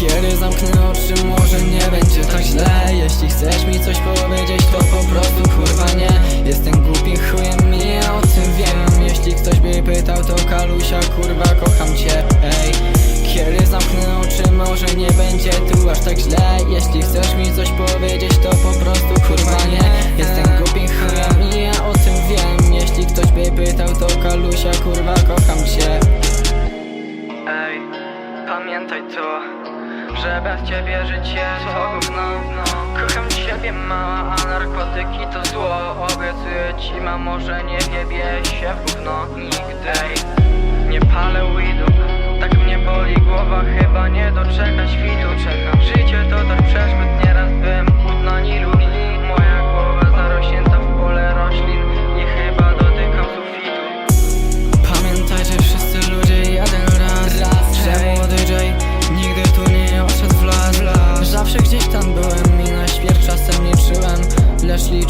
Kiedy zamknę oczy może nie będzie tak źle. Jeśli chcesz mi coś powiedzieć to po prostu kurwa nie. Jestem głupi, chujem i ja o tym wiem. Jeśli ktoś by pytał to Kalusia kurwa kocham cię Ej, kiedy zamknę oczy może nie będzie tu aż tak że bez ciebie życie to gówno. Kocham ciebie mała, a narkotyki to zło. Obiecuję ci mamo, że nie wiebie się w gówno Nigdy. Nie palę weedu,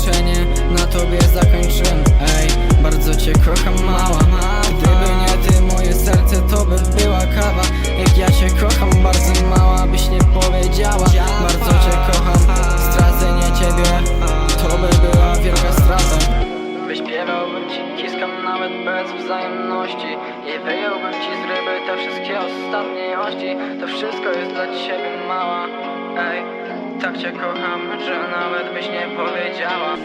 Na tobie zakończyłem. Ej, bardzo cię kocham mała. Gdyby nie ty moje serce to by była kawa. Jak ja cię kocham bardzo mała byś nie powiedziała. Bardzo cię kocham, stracenie ciebie. To by była wielka strata. Wyśpiewałbym ci, kiskam nawet bez wzajemności. I wyjąłbym ci z ryby te wszystkie ostatniejności To wszystko jest dla ciebie mała. Ej, tak cię kocham, że nawet byś nie powiedziała